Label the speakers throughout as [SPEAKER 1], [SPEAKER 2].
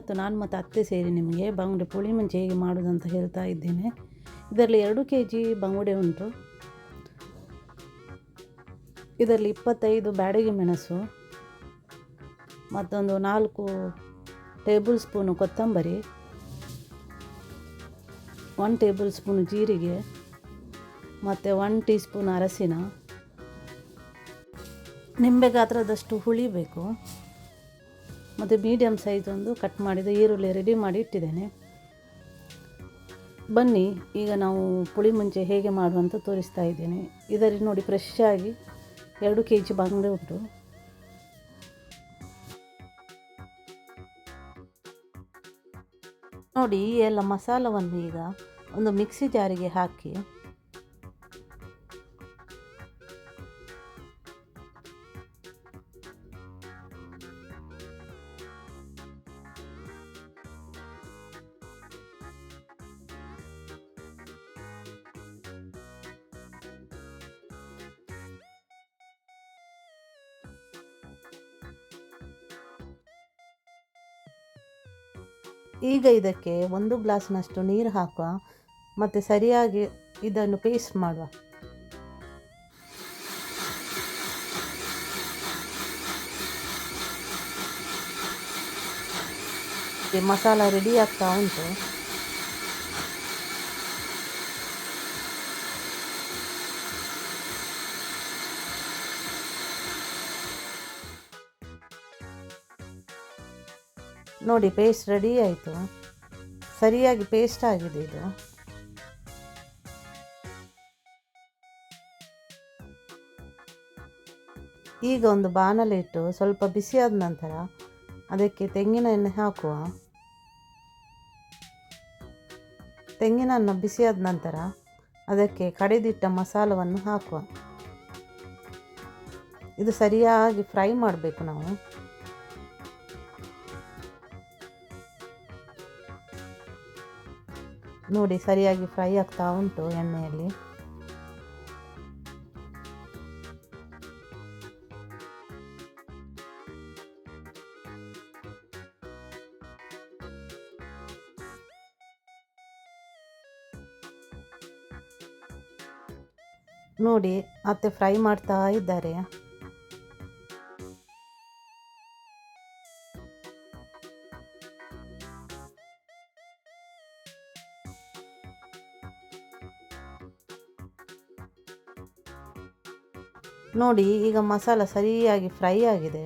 [SPEAKER 1] ಇವತ್ತು ನಾನು ಮತ್ತು ಅತ್ತೆ ಸೇರಿ ನಿಮಗೆ ಬಂಗುಡೆ ಪುಳಿ ಮುಂಚೆ ಹೇಗೆ ಮಾಡೋದು ಅಂತ ಹೇಳ್ತಾ ಇದ್ದೇನೆ. ಇದರಲ್ಲಿ ಎರಡು ಕೆ ಜಿ ಬಂಗುಡೆ ಉಂಟು. ಇದರಲ್ಲಿ ಇಪ್ಪತ್ತೈದು ಬ್ಯಾಡಗಿ ಮೆಣಸು, ಮತ್ತೊಂದು ನಾಲ್ಕು ಟೇಬಲ್ ಸ್ಪೂನು ಕೊತ್ತಂಬರಿ, ಒನ್ ಟೇಬಲ್ ಸ್ಪೂನು ಜೀರಿಗೆ, ಮತ್ತು ಒನ್ ಟೀ ಸ್ಪೂನ್ ಅರಸಿನ. ನಿಂಬೆ ಗಾತ್ರದಷ್ಟು ಹುಳಿ ಬೇಕು. ಮತ್ತು ಮೀಡಿಯಮ್ ಸೈಜ್ ಒಂದು ಕಟ್ ಮಾಡಿದ ಈರುಳ್ಳಿ ರೆಡಿ ಮಾಡಿ ಇಟ್ಟಿದ್ದೇನೆ. ಬನ್ನಿ, ಈಗ ನಾವು ಪುಳಿ ಮುಂಚೆ ಹೇಗೆ ಮಾಡುವಂತ ತೋರಿಸ್ತಾ ಇದ್ದೇನೆ. ಇದರಲ್ಲಿ ನೋಡಿ ಫ್ರೆಶ್ ಆಗಿ ಎರಡು ಕೆ ಜಿ ಬಂಗಡೆ ಉಂಟು. ನೋಡಿ ಎಲ್ಲ ಮಸಾಲವನ್ನು ಈಗ ಒಂದು ಮಿಕ್ಸಿ ಜಾರಿಗೆ ಹಾಕಿ ಈಗ ಇದಕ್ಕೆ ಒಂದು ಗ್ಲಾಸ್ನಷ್ಟು ನೀರು ಹಾಕುವ ಮತ್ತು ಸರಿಯಾಗಿ ಇದನ್ನು ಪೇಸ್ಟ್ ಮಾಡುವ. ಮಸಾಲ ರೆಡಿ ಆಗ್ತಾ ಉಂಟು. ನೋಡಿ ಪೇಸ್ಟ್ ರೆಡಿ ಆಯಿತು. ಸರಿಯಾಗಿ ಪೇಸ್ಟ್ ಆಗಿದೆ ಇದು. ಈಗ ಒಂದು ಬಾಣಲೆ ಇಟ್ಟು ಸ್ವಲ್ಪ ಬಿಸಿಯಾದ ನಂತರ ಅದಕ್ಕೆ ತೆಂಗಿನ ಎಣ್ಣೆ ಹಾಕುವ. ತೆಂಗಿನನ್ನು ಬಿಸಿಯಾದ ನಂತರ ಅದಕ್ಕೆ ಕಡೆದಿಟ್ಟ ಮಸಾಲವನ್ನು ಹಾಕುವ. ಇದು ಸರಿಯಾಗಿ ಫ್ರೈ ಮಾಡಬೇಕು ನಾವು. ನೋಡಿ ಸರಿಯಾಗಿ ಫ್ರೈ ಆಗ್ತಾ ಉಂಟು ಎಣ್ಣೆಯಲ್ಲಿ. ನೋಡಿ ಮತ್ತೆ ಫ್ರೈ ಮಾಡ್ತಾ ಇದ್ದಾರೆ. ನೋಡಿ, ಈಗ ಮಸಾಲ ಸರಿಯಾಗಿ ಫ್ರೈ ಆಗಿದೆ.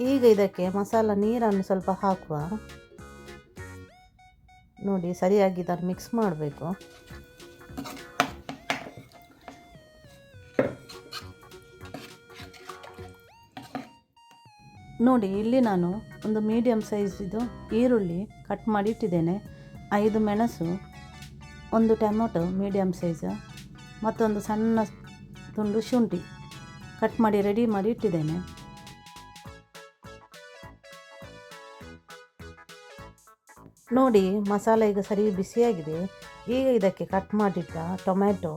[SPEAKER 1] ಈಗ ಇದಕ್ಕೆ ಮಸಾಲ ನೀರನ್ನು ಸ್ವಲ್ಪ ಹಾಕುವ. ನೋಡಿ, ಸರಿಯಾಗಿ ಇದನ್ನು ಮಿಕ್ಸ್ ಮಾಡಬೇಕು. ನೋಡಿ, ಇಲ್ಲಿ ನಾನು ಒಂದು ಮೀಡಿಯಮ್ ಸೈಜಿದು ಈರುಳ್ಳಿ ಕಟ್ ಮಾಡಿ ಇಟ್ಟಿದ್ದೇನೆ ಐದು ಮೆಣಸು, ಒಂದು ಟೊಮೊಟೊ ಮೀಡಿಯಮ್ ಸೈಜ್ ಮತ್ತೊಂದು ಸಣ್ಣ ತುಂಡು ಶುಂಠಿ ಕಟ್ ಮಾಡಿ ರೆಡಿ ಮಾಡಿ ಇಟ್ಟಿದ್ದೇನೆ. ನೋಡಿ, ಮಸಾಲೆ ಈಗ ಸರಿ ಬಿಸಿಯಾಗಿದೆ ಈಗ ಇದಕ್ಕೆ ಕಟ್ ಮಾಡಿಟ್ಟ ಟೊಮ್ಯಾಟೊ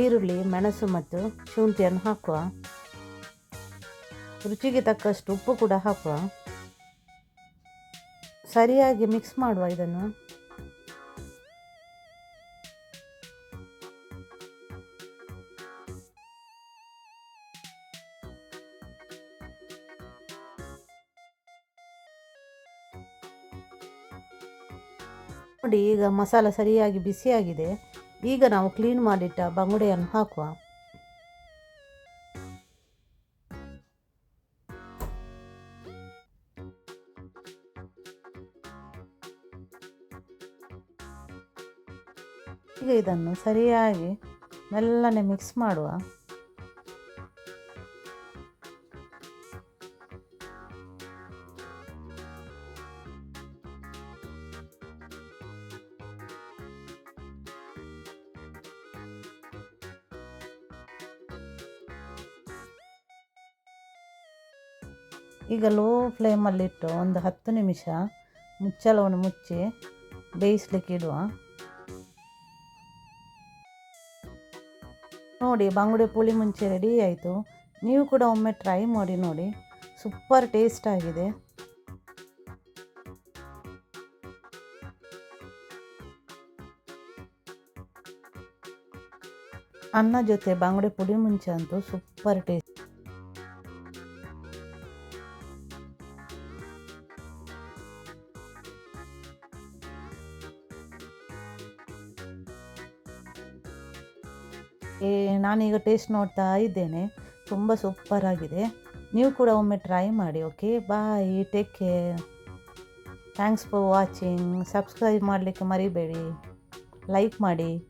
[SPEAKER 1] ಈರುಳ್ಳಿ, ಮೆಣಸು ಮತ್ತು ಶುಂಠಿಯನ್ನು ಹಾಕುವ ರುಚಿಗೆ ತಕ್ಕಷ್ಟು ಉಪ್ಪು ಕೂಡ ಹಾಕುವ. ಸರಿಯಾಗಿ ಮಿಕ್ಸ್ ಮಾಡುವ ಇದನ್ನು. ನೋಡಿ, ಈಗ ಮಸಾಲ ಸರಿಯಾಗಿ ಬಿಸಿಯಾಗಿದೆ. ಈಗ ನಾವು ಕ್ಲೀನ್ ಮಾಡಿಟ್ಟ ಬಂಗುಡೆಯನ್ನು ಹಾಕುವ. ಈಗ ಇದನ್ನು ಸರಿಯಾಗಿ ಮೆಲ್ಲನೆ ಮಿಕ್ಸ್ ಮಾಡುವ. ಈಗ ಲೋ ಫ್ಲೇಮಲ್ಲಿಟ್ಟು ಒಂದು ಹತ್ತು ನಿಮಿಷ ಮುಚ್ಚಳವನ್ನು ಮುಚ್ಚಿ ಬೇಯಿಸ್ಲಿಕ್ಕೆ ಇಡುವ. ನೋಡಿ, ಬಂಗುಡೆ ಪುಳಿ ಮುಂಚೆ ರೆಡಿ ಆಯಿತು. ನೀವು ಕೂಡ ಒಮ್ಮೆ ಟ್ರೈ ಮಾಡಿ ನೋಡಿ. ಸೂಪರ್ ಟೇಸ್ಟ್ ಆಗಿದೆ. ಅನ್ನ ಜೊತೆ ಬಂಗುಡೆ ಪುಡಿ ಮುಂಚೆ ಅಂತೂ ಸೂಪರ್ ಟೇಸ್ಟ್ ನಾನೀಗ ಟೇಸ್ಟ್ ನೋಡ್ತಾ ಇದ್ದೇನೆ. ತುಂಬ ಸೂಪರ್ ಆಗಿದೆ. ನೀವು ಕೂಡ ಒಮ್ಮೆ ಟ್ರೈ ಮಾಡಿ, okay? Bye, take care. Thanks for watching. Subscribe ಮಾಡಲಿಕ್ಕೆ ಮರಿಬೇಡಿ. ಲೈಕ್ ಮಾಡಿ.